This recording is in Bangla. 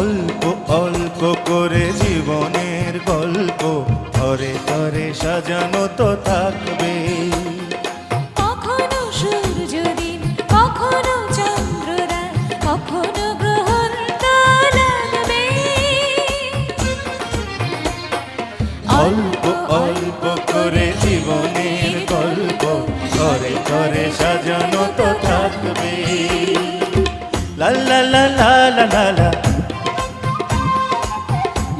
অল্প অল্প করে জীবনের গল্প ধরে ধরে সাজানো তো থাকবে। কখনো সূর্যদিন কখনো চন্দ্ররাত কখনো গ্রহণ লাগবে অল্প অল্প করে জীবনের গল্প ঘরে ঘরে সাজানো তো থাকবে। লা লা লা